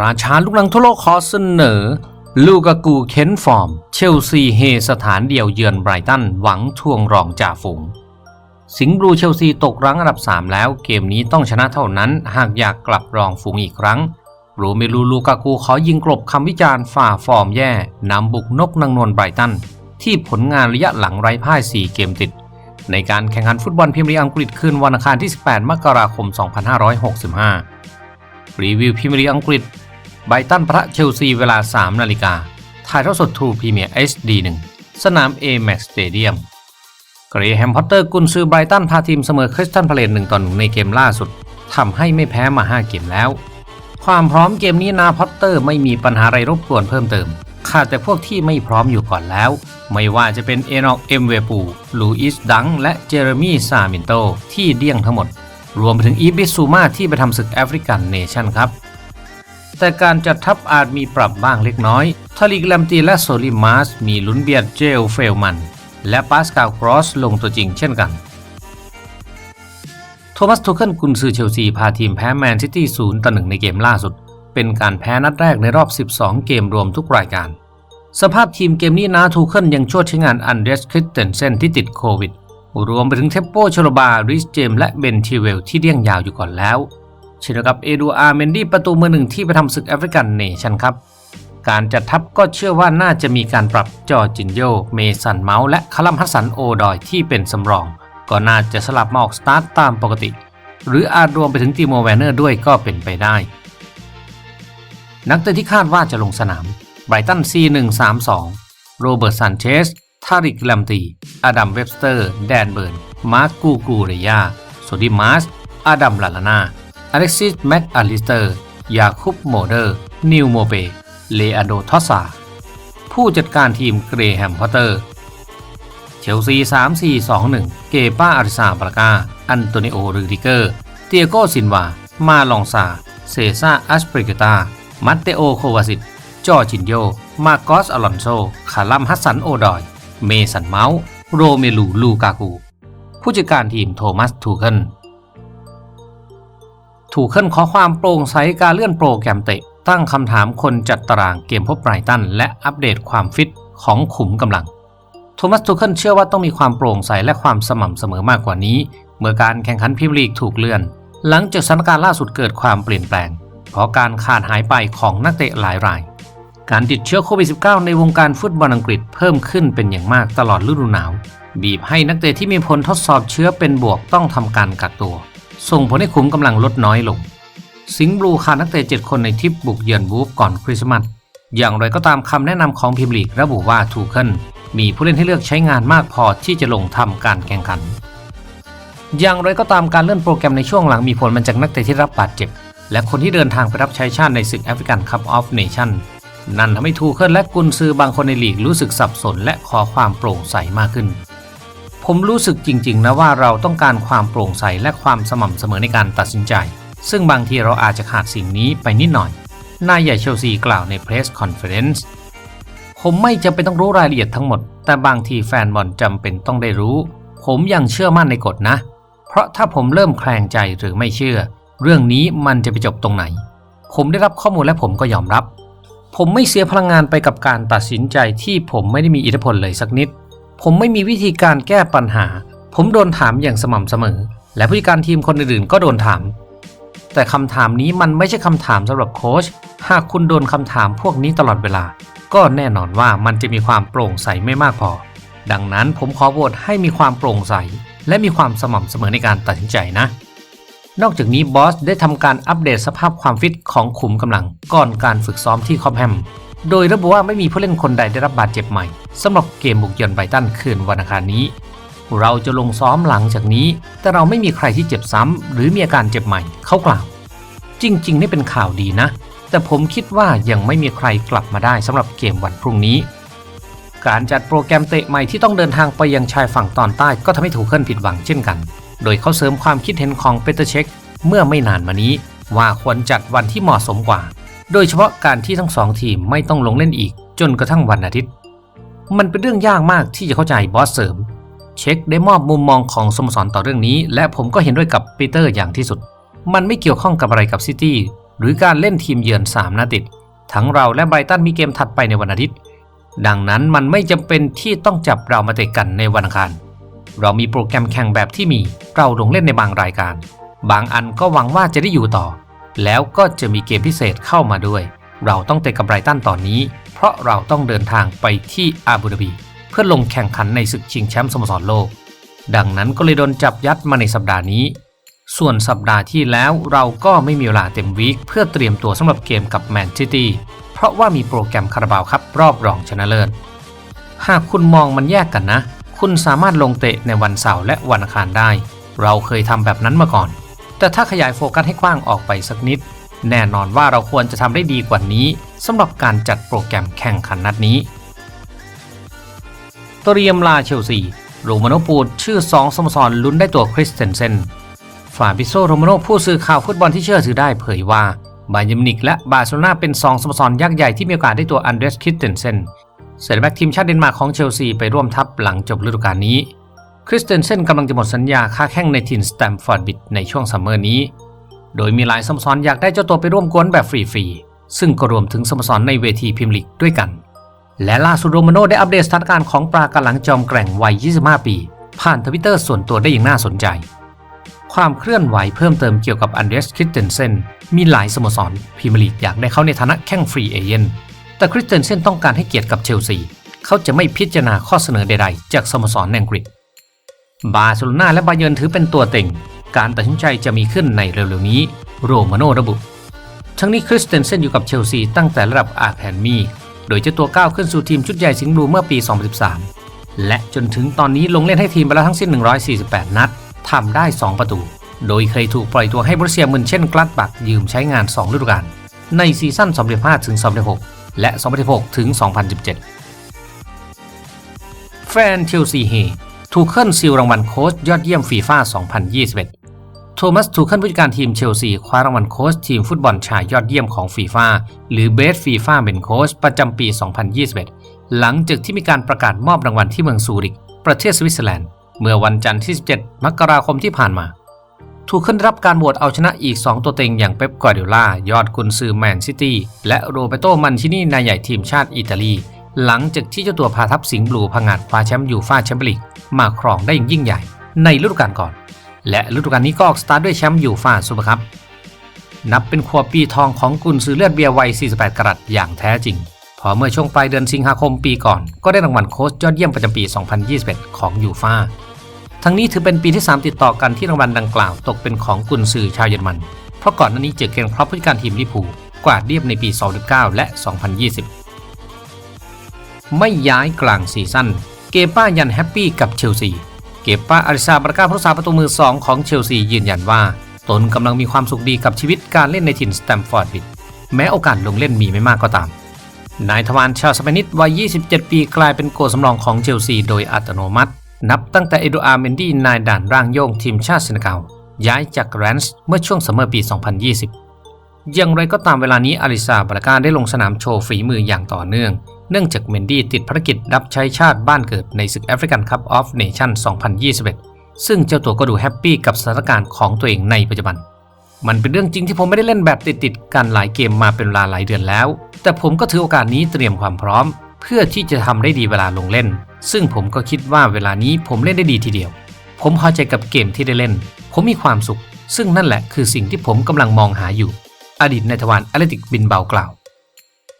ราชาลูกหนังทั่วโลกขอเสนอ ลูกากูเค้นฟอร์ม เชลซีเฮสถานเดียวเยือนไบรตัน หวังทวงรองจ่าฝูง สิงห์บลูเชลซีตกรั้งอันดับ 3 แล้วเกมนี้ต้องชนะเท่านั้น หากอยากกลับรองฝูงอีกครั้งโรเมลูลูกากูขอยิงกลบคำวิจารณ์ฝ่าฟอร์มแย่นำบุกนกนางนวลไบรตัน ที่ผลงานระยะหลังไร้พ่าย 4 เกมติด ในการแข่งขันฟุตบอลพรีเมียร์ลีกอังกฤษคืนวันอังคารที่ 18 มกราคม 2565 รีวิวพรีเมียร์ลีกอังกฤษ ไบตันพระเชลซีเวลา 3 นาฬิกา ถ่ายทอดสดทรูพรีเมียร์ HD 1 สนาม Amex Stadium เกรแฮมพอตเตอร์กุนซือไบรตันพาทีมเสมอคริสตันพาเลต1ต่อ1ในเกมล่าสุดทำให้ไม่แพ้มา 5 เกมแล้ว ความพร้อมเกมนี้นาพอตเตอร์ไม่มีปัญหาอะไรรบกวนเพิ่มเติม ขาดแต่พวกที่ไม่พร้อมอยู่ก่อนแล้ว ไม่ว่าจะเป็นเอนอกเอ็มเวปูลูอิสดัง และเจเรมีซามินโตที่เดี้ยงทั้งหมด รวมไปถึงอีบิสซูมาที่ไปทำศึกแอฟริกันเนชั่นครับ แต่การจัดทัพอาจมีปรับบ้างเล็กน้อยทาริกแลมตีและโซลิมาสมีลุ้นเบียดเจลเฟลมัน และปาสกาลกรอสลงตัวจริงเช่นกัน โทมัสทูเคิลกุนซือเชลซีพาทีมแพ้แมนซิตี้0ต่อ1ในเกมล่าสุด เป็นการแพ้นัดแรกในรอบ 12 เกมรวมทุกรายการ สภาพทีมเกมนี้นาทูเคิลยังช่วยใช้งานอันเดรสคริสเตนเซนที่ติดโควิดรวมไปถึงเทปโปชโลบาริสเจมและเบนทีเวลที่เดี่ยงยาวอยู่ก่อนแล้ว เช่นเดียวกับเอดูอาร์เมนดี้ประตูมือหนึ่งที่ไปทำศึกแอฟริกันเนชั่นครับ การจัดทัพก็เชื่อว่าน่าจะมีการปรับจอจินโย เมสันเมาส์และคาลัมฮัสสันโอดอยที่เป็นสำรอง ก็น่าจะสลับมาออกสตาร์ตตามปกติ หรืออาจรวมไปถึงติโมแวนเนอร์ด้วยก็เป็นไปได้ นักเตะที่คาดว่าจะลงสนามไบรตัน C132 โรเบิร์ตซันเชสทาริกลัมตี อดัมเว็บสเตอร์ แดนเบิร์น มาร์กกูกูเรียาโซดิมาสอดัมลาลานา อเล็กซิสแม็กอาลิสเตอร์ ยาคุปโมเดอร์ นิวโมเป เลอาโดทอสซา ผู้จัดการทีมเกรแฮมพอตเตอร์ เชลซี 3-4-2-1 เกป้าอาริซาบรากา อันโตนิโอรูดิเกอร์ เตียโกซินวา มาลองซา เซซ่าอัสเปริกตา มัตเตโอโควาซิตจอจินโย มาโกสอลอนโซ คาลัมฮัสสันโอดอย เมสันเมาส์ โรเมลูลูกากู ผู้จัดการทีมโทมัสทูเคิล ทูกเคิลขอความโปร่งใสการเลื่อนโปรแกรมเตะ ตั้งคำถามคนจัดตารางเกมพบไบรตัน และอัปเดตความฟิตของขุมกำลัง โทมัสทูเคิลเชื่อว่าต้องมีความโปร่งใสและความสม่ำเสมอมากกว่านี้ เมื่อการแข่งขันพรีเมียร์ลีกถูกเลื่อน หลังจากสถานการณ์ล่าสุดเกิดความเปลี่ยนแปลง เพราะการขาดหายไปของนักเตะหลายราย การติดเชื้อโควิด -19 ในวงการฟุตบอลอังกฤษเพิ่มขึ้นเป็นอย่างมากตลอดฤดูหนาว บีบให้นักเตะที่มีผลทดสอบเชื้อเป็นบวกต้องทำการกักตัว ส่งผลให้ขุมกำลังลดน้อยลง สิงห์บลูขาดนักเตะ7คนในทริปบุกเยือนวูฟก่อนคริสต์มาสอย่างไรก็ตามคำแนะนำของพิมลีกระบุว่าทูเคิลมีผู้เล่นให้เลือกใช้งานมากพอที่จะลงทำการแข่งขัน อย่างไรก็ตามการเลื่อนโปรแกรมในช่วงหลังมีผลมาจากนักเตะที่รับบาดเจ็บ และคนที่เดินทางไปรับใช้ชาติในศึกแอฟริกันคัพออฟเนชั่นนั่นทำให้ทูเคิลและกุนซือบางคนในลีกรู้สึกสับสนและขอความโปร่งใสมากขึ้น ผมรู้สึกจริง ๆ นะว่าเราต้องการความโปร่งใสและความสม่ำเสมอในการตัดสินใจ ซึ่งบางทีเราอาจจะขาดสิ่งนี้ไปนิดหน่อย นายใหญ่เชลซีกล่าวในเพรสคอนเฟอเรนซ์ผมไม่จำเป็นต้องรู้รายละเอียดทั้งหมด แต่บางทีแฟนบอลจำเป็นต้องได้รู้ ผมยังเชื่อมั่นในกฎนะ เพราะถ้าผมเริ่มแคลงใจหรือไม่เชื่อ เรื่องนี้มันจะไปจบตรงไหน ผมได้รับข้อมูลและผมก็ยอมรับ ผมไม่เสียพลังงานไปกับการตัดสินใจที่ผมไม่ได้มีอิทธิพลเลยสักนิด ผมไม่มีวิธีการแก้ปัญหา ผมโดนถามอย่างสม่ำเสมอ และผู้จัดการทีมคนอื่นๆ ก็โดนถาม แต่คำถามนี้มันไม่ใช่คำถามสำหรับโค้ชหากคุณโดนคำถามพวกนี้ตลอดเวลา ก็แน่นอนว่ามันจะมีความโปร่งใสไม่มากพอ ดังนั้นผมขอโหวตให้มีความโปร่งใส และมีความสม่ำเสมอในการตัดสินใจนะนอกจากนี้บอสได้ทำการอัปเดตสภาพความฟิตของขุมกำลังก่อนการฝึกซ้อมที่คอมแฮม โดยระบุว่าไม่มีผู้เล่นคนใดได้รับบาดเจ็บใหม่สำหรับเกมบุกเยือนไบตันคืนวันอังคารนี้ เราจะลงซ้อมหลังจากนี้ แต่เราไม่มีใครที่เจ็บซ้ำหรือมีอาการเจ็บใหม่เขากล่าว จริง ๆ นี่เป็นข่าวดีนะ แต่ผมคิดว่ายังไม่มีใครกลับมาได้สำหรับเกมวันพรุ่งนี้ การจัดโปรแกรมเตะใหม่ที่ต้องเดินทางไปยังชายฝั่งตอนใต้ก็ทำให้ถูกเคลื่อนผิดหวังเช่นกัน โดยเขาเสริมความคิดเห็นของเปเตอร์เช็คเมื่อไม่นานมานี้ว่าควรจัดวันที่เหมาะสมกว่า โดยเฉพาะการที่ทั้งสองทีมไม่ต้องลงเล่นอีกจนกระทั่งวันอาทิตย์ มันเป็นเรื่องยากมากที่จะเข้าใจบอสเสริม เช็คได้มอบมุมมองของสโมสรต่อเรื่องนี้ และผมก็เห็นด้วยกับปีเตอร์อย่างที่สุด มันไม่เกี่ยวข้องกับอะไรกับซิตี้หรือการเล่นทีมเยือน3นัดติด ทั้งเราและไบรตันมีเกมถัดไปในวันอาทิตย์ ดังนั้นมันไม่จำเป็นที่ต้องจับเรามาเตะกันในวันอังคาร เรามีโปรแกรมแข่งแบบที่มี เราลงเล่นในบางรายการ บางอันก็หวังว่าจะได้อยู่ต่อ แล้วก็จะมีเกมพิเศษเข้ามาด้วย เราต้องเตะกับไบรตันตอนนี้ เพราะเราต้องเดินทางไปที่อาบูดาบี เพื่อลงแข่งขันในศึกชิงแชมป์สโมสรโลก ดังนั้นก็เลยโดนจับยัดมาในสัปดาห์นี้ ส่วนสัปดาห์ที่แล้วเราก็ไม่มีเวลาเต็มวีคเพื่อเตรียมตัวสำหรับเกมกับแมนซิตี้เพราะว่ามีโปรแกรมคาราบาวครับรอบรองชนะเลิศหากคุณมองมันแยกกันนะ คุณสามารถลงเตะในวันเสาร์และวันอังคารได้ เราเคยทำแบบนั้นมาก่อน แต่ถ้าขยายโฟกัสให้กว้างออกไปสักนิด แน่นอนว่าเราควรจะทำได้ดีกว่านี้สำหรับการจัดโปรแกรมแข่งขันนัดนี้ เตรียมลาเชลซีโรมาโนปูดชื่อสองสโมสรลุ้นได้ตัวคริสเตนเซนฟาบิโซโรมาโนผู้สื่อข่าวฟุตบอลที่เชื่อถือได้เผยว่าบาเยนมินิกและบาร์เซโลนาเป็นสองสโมสรยักษ์ใหญ่ที่มีโอกาสได้ตัวอันเดรสคริสเตนเซนเซนแบ็กทีมชาติเดนมาร์กของเชลซีไปร่วมทัพหลังจบฤดูกาลนี้ ริสเตนเซนกำลังจะหมดสัญญาค้าแข้งในทีมสแตมฟอร์ดบิดในช่วงซัมเมอร์นี้ โดยมีหลายสโมสรอยากได้เจ้าตัวไปร่วมกวนแบบฟรีๆ ซึ่งก็รวมถึงสโมสรในเวทีพรีเมียร์ลีกด้วยกัน และล่าสุดโรมาโนได้อัปเดตสถานการณ์ของปราการหลังจอมแกร่งวัย 25 ปี ผ่านทวิตเตอร์ส่วนตัวได้อย่างน่าสนใจ ความเคลื่อนไหวเพิ่มเติมเกี่ยวกับอันเดรสคริสเตนเซนมีหลายสโมสรพรีเมียร์ลีกอยากได้เขาในฐานะแข้งฟรีเอเจนต์แต่คริสเตนเซนต้องการให้เกียรติกับเชลซีเขาจะไม่พิจารณาข้อเสนอใดๆ จากสโมสรในอังกฤษ บาร์เซโลนาและบาเยิร์นถือเป็นตัวเต็ง การตัดสินใจจะมีขึ้นในเร็วๆนี้ โรมาโนระบุ ทั้งนี้คริสเตนเซนอยู่กับเชลซีตั้งแต่ระดับอาร์แคนมีโดยเจ้าตัวก้าวขึ้นสู่ทีมชุดใหญ่สิงห์บลูเมื่อปี 2013 และจนถึงตอนนี้ลงเล่นให้ทีมไปแล้วทั้งสิ้น 148 นัดทำได้ 2 ประตู โดยเคยถูกปล่อยตัวให้บรูเซียมึนเช่นกลัดบักยืมใช้งาน 2 ฤดูกาลในซีซั่น2015ถึง2016 และ 2016ถึง2017 แฟนเชลซีเฮ ถูกเคิลซิลรางวัลโค้ชยอดเยี่ยมฟีฟ่า2021 โทมัสทูเคิลผู้จัดการทีมเชลซีคว้ารางวัลโค้ชทีมฟุตบอลชายยอดเยี่ยมของฟีฟ่าหรือเบสฟีฟ่าเป็นโค้ชประจำปี 2021 หลังจากที่มีการประกาศมอบรางวัลที่เมืองซูริก ประเทศสวิตเซอร์แลนด์ เมื่อวันจันทร์ที่ 17 มกราคมที่ผ่านมาถูกขึ้นรับการโหวตเอาชนะอีก 2 ตัวเต็งอย่างเป๊ป กวาร์ดิโอลายอดกุนซือแมนซิตี้และโรเบโตมันชินีนายใหญ่ทีมชาติอิตาลี หลังจากที่เจ้าตัวพาทัพสิงห์บลูพังงาดคว้าแชมป์ยูฟ่าแชมเปี้ยนลีกมาครองได้อย่างยิ่งใหญ่ ในฤดูกาลก่อน และฤดูกาลนี้ก็ออกสตาร์ทด้วยแชมป์ยูฟ่าซูเปอร์คัพนับเป็นขวบปีทองของกุนซือเลือดเบียร์วัย 48 กรัตอย่างแท้จริง พอเมื่อช่วงปลายเดือนสิงหาคมปีก่อน ก็ได้รางวัลโค้ชยอดเยี่ยมประจำปี 2021 ของยูฟ่าทั้งนี้ถือเป็นปีที่ 3 ติดต่อกันที่รางวัลดังกล่าว ตกเป็นของกุนซือชาวเยอรมัน เพราะก่อนหน้านี้เจอเกนครอปผู้จัดการทีมลิเวอร์พูกวาดเรียบในปี 2019 และ 2020 ไม่ย้ายกลางซีซั่นเกป้ายันแฮปปี้กับเชลซี เกป้าอาริซาบราก้าผู้รักษาประตูมือ 2 ของเชลซียืนยันว่า ตนกำลังมีความสุขดีกับชีวิตการเล่นในถิ่นสแตมฟอร์ดบิดแม้โอกาสลงเล่นมีไม่มากก็ตาม นายทวารชาวสเปนิสวัย 27 ปีกลายเป็นโกสำรองของเชลซีโดยอัตโนมัติ นับตั้งแต่เอโดอาร์เมนดี้นายด่านร่างโยงทีมชาติเซนกัลย้ายจากแรนส์เมื่อช่วงซัมเมอร์ปี 2020 อย่างไรก็ตามเวลานี้อาริซาบราก้าได้ลงสนามโชว์ฝีมืออย่างต่อเนื่อง เนื่องจากเมนดี้ติดภารกิจรับใช้ชาติบ้านเกิดในศึกแอฟริกันคัพออฟเนชั่น 2021 ซึ่งเจ้าตัวก็ดูแฮปปี้กับสถานการณ์ของตัวเองในปัจจุบัน มันเป็นเรื่องจริงที่ผมไม่ได้เล่นแบบติดๆกันหลายเกมมาเป็นเวลาหลายเดือนแล้ว แต่ผมก็ถือโอกาสนี้เตรียมความพร้อม เพื่อที่จะทำได้ดีเวลาลงเล่น ซึ่งผมก็คิดว่าเวลานี้ผมเล่นได้ดีทีเดียว ผมพอใจกับเกมที่ได้เล่น ผมมีความสุข ซึ่งนั่นแหละคือสิ่งที่ผมกำลังมองหาอยู่ อดีตในทวารแอตเลติกบินเบากล่าว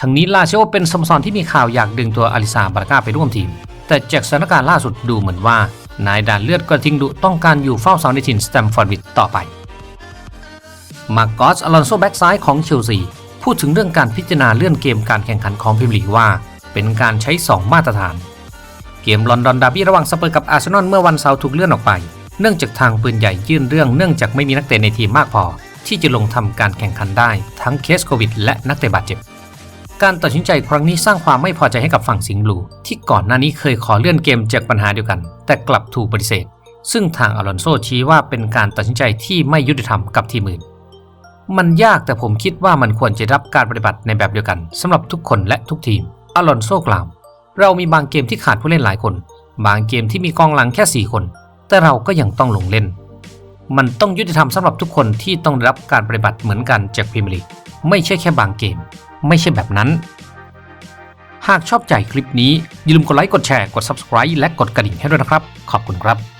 ทั้งนี้ลาเชโอเป็นสโมสรที่มีข่าวอยากดึงตัวอาริซาบาราก้าไปร่วมทีม แต่จากสถานการณ์ล่าสุดดูเหมือนว่านายด่านเลือดกระทิงดุต้องการอยู่เฝ้าเสาในถิ่นสแตมฟอร์ดบิดต่อไป มาร์กอสอลอนโซแบ็กซ้ายของเชลซีพูดถึงเรื่องการพิจารณาเลื่อนเกมการแข่งขันของพรีเมียร์ลีว่า เป็นการใช้ 2 มาตรฐาน เกมลอนดอนดาร์บี้ระหว่างสเปอร์กับอาร์เซนอลเมื่อวันเสาร์ถูกเลื่อนออกไป เนื่องจากทางปืนใหญ่ยื่นเรื่องเนื่องจากไม่มีนักเตะในทีมมากพอ ที่จะลงทำการแข่งขันได้ทั้งเคสโควิด และนักเตะบาดเจ็บ การตัดสินใจครั้งนี้สร้างความไม่พอใจให้กับฝั่งสิงห์บลูที่ก่อนหน้านี้เคยขอเลื่อนเกมจากปัญหาเดียวกัน แต่กลับถูกปฏิเสธ ซึ่งทางอลอนโซชี้ว่าเป็นการตัดสินใจที่ไม่ยุติธรรมกับทีมอื่น มันยากแต่ผมคิดว่ามันควรจะรับการปฏิบัติในแบบเดียวกันสำหรับทุกคนและทุกทีม อลอนโซกล่าว เรามีบางเกมที่ขาดผู้เล่นหลายคน บางเกมที่มีกองหลังแค่ 4 คน แต่เราก็ยังต้องลงเล่น มันต้องยุติธรรมสำหรับทุกคนที่ต้องรับการปฏิบัติเหมือนกันจากพรีเมียร์ลีกไม่ใช่แค่บางเกม ไม่ใช่แบบนั้น หากชอบใจคลิปนี้อย่าลืมกดไลค์กดแชร์กด Subscribe และกดกระดิ่งให้ด้วยนะครับ ขอบคุณครับ